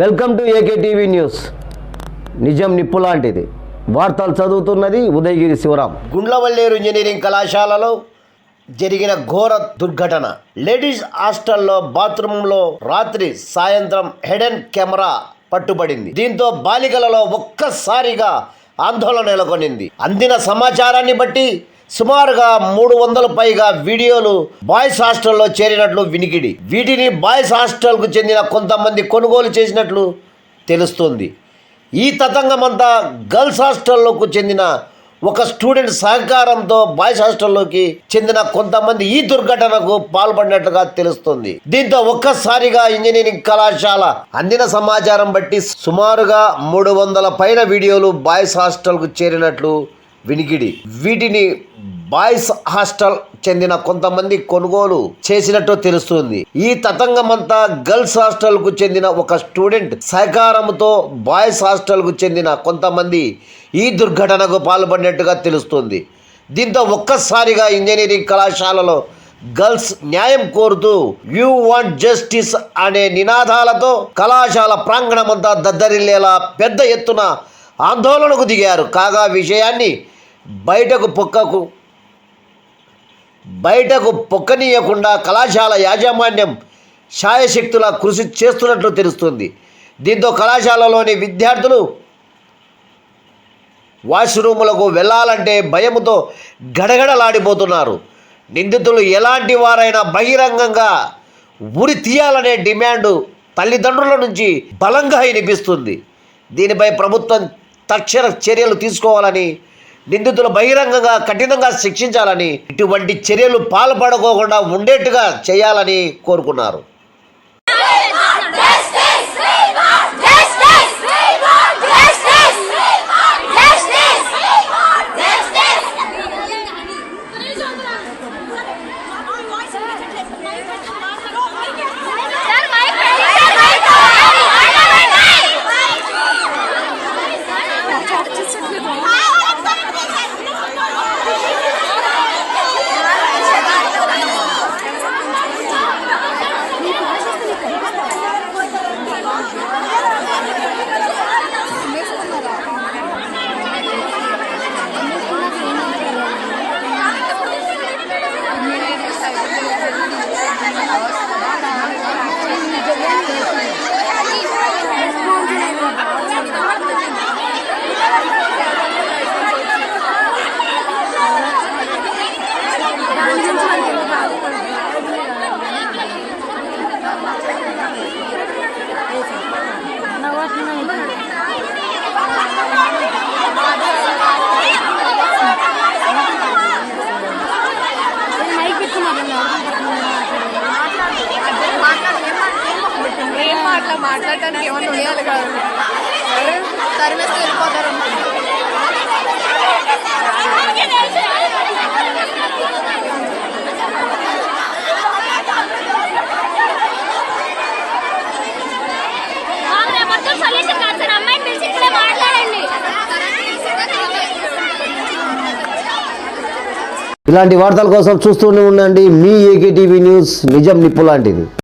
Welcome to AK TV news. నిజం నిప్పు లాంటిది. వార్తలు చదువుతున్నది ఉదయగిరి శివరాం. గుండ్లవల్లేరు ఇంజనీరింగ్ కళాశాలలో జరిగిన ఘోర దుర్ఘటన. లేడీస్ హాస్టల్లో బాత్రూంలో రాత్రి సాయంత్రం హెడెన్ కెమెరా పట్టుబడింది. దీంతో బాలికలలో ఒక్కసారిగా ఆందోళన నెలకొనింది. అందిన సమాచారాన్ని బట్టి సుమారుగా మూడు వందల పైగా వీడియోలు బాయ్స్ హాస్టల్లో చేరినట్లు వినికిడి. వీటిని బాయ్స్ హాస్టల్కు చెందిన కొంతమంది కొనుగోలు చేసినట్లు తెలుస్తుంది. ఈ తతంగమంతా గర్ల్స్ హాస్టల్లోకి చెందిన ఒక స్టూడెంట్ సహకారంతో బాయ్స్ హాస్టల్లోకి చెందిన కొంతమంది ఈ దుర్ఘటనకు పాల్పడినట్లుగా తెలుస్తుంది. దీంతో ఒక్కసారిగా ఇంజనీరింగ్ కళాశాల అందిన సమాచారం బట్టి సుమారుగా మూడు వందల పైన వీడియోలు బాయ్స్ హాస్టల్కు చేరినట్లు వినికిడి. వీటిని బాయ్స్ హాస్టల్ చెందిన కొంతమంది కొనుగోలు చేసినట్టు తెలుస్తుంది. ఈ తతంగమంతా గర్ల్స్ హాస్టల్కు చెందిన ఒక స్టూడెంట్ సహకారంతో బాయ్స్ హాస్టల్కు చెందిన కొంతమంది ఈ దుర్ఘటనకు పాల్పడినట్టుగా తెలుస్తుంది. దీంతో ఒక్కసారిగా ఇంజనీరింగ్ కళాశాలలో గర్ల్స్ న్యాయం కోరుతూ యూ వాంట్ జస్టిస్ అనే నినాదాలతో కళాశాల ప్రాంగణమంతా దద్దరిల్లేలా పెద్ద ఎత్తున ఆందోళనకు దిగారు. కాగా విషయాన్ని బయటకు పొక్కకు బయటకు పొక్కనీయకుండా కళాశాల యాజమాన్యం శాయశక్తుల కృషి చేస్తున్నట్లు తెలుస్తుంది. దీంతో కళాశాలలోని విద్యార్థులు వాష్రూములకు వెళ్ళాలంటే భయముతో గడగడలాడిపోతున్నారు. నిందితులు ఎలాంటి వారైనా బహిరంగంగా ఉరి తీయాలనే డిమాండ్ తల్లిదండ్రుల నుంచి బలంగా వినిపిస్తుంది. దీనిపై ప్రభుత్వం తక్షణ చర్యలు తీసుకోవాలని నిందితులు బహిరంగంగా కఠినంగా శిక్షించాలని ఇటువంటి చర్యలు పాల్పడుకోకుండా ఉండేట్టుగా చేయాలని కోరుకున్నారు. అలా మాట్లాడటానికి ఏమన్నా ఉండాలి కాదు? తరిమేస్తే వెళ్ళిపోతారు ఇలాంటి వార్తల కోసం చూస్తూనే ఉండండి మీ ఏకే టీవీ న్యూస్ నిజం నిప్పు లాంటిది.